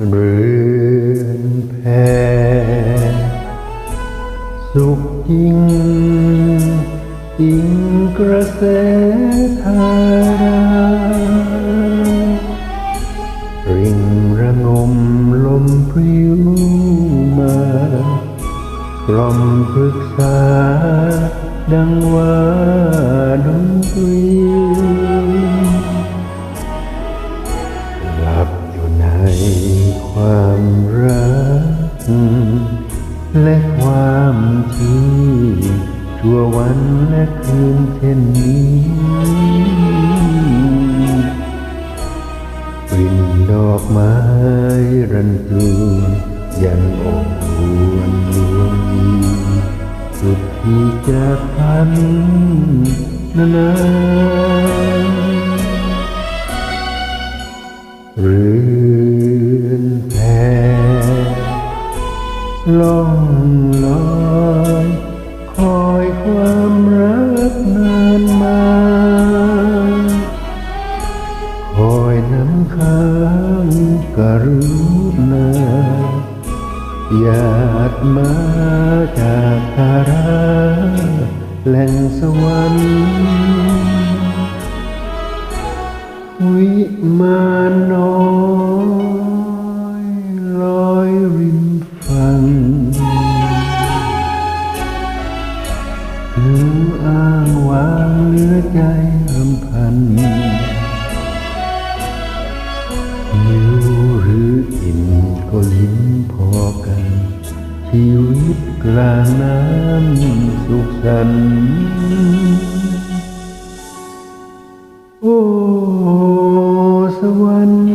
เรือนแพสุขจริงอิงกระแสธาราริงระงมลมพริ้วมากล่อมปรึกษาดังว่า และความที่ชั่ววันและคืนเช่นนี้กลิ่นดอกไม้รันจวนยังอบอวนลวงยีสุดที่จะพันนานๆเรือ ล่องลอยคอยความรักนานมา คอยน้ำค้างกรุณาหยาดมาจากธาราแหล่งสวรรค์ อ้างวางเหลือใจรำพัน หิวหรืออิ่มก็ยิ้มพอกัน ชีวิตกลางน้ำสุขสันต์โอ้สวรรค์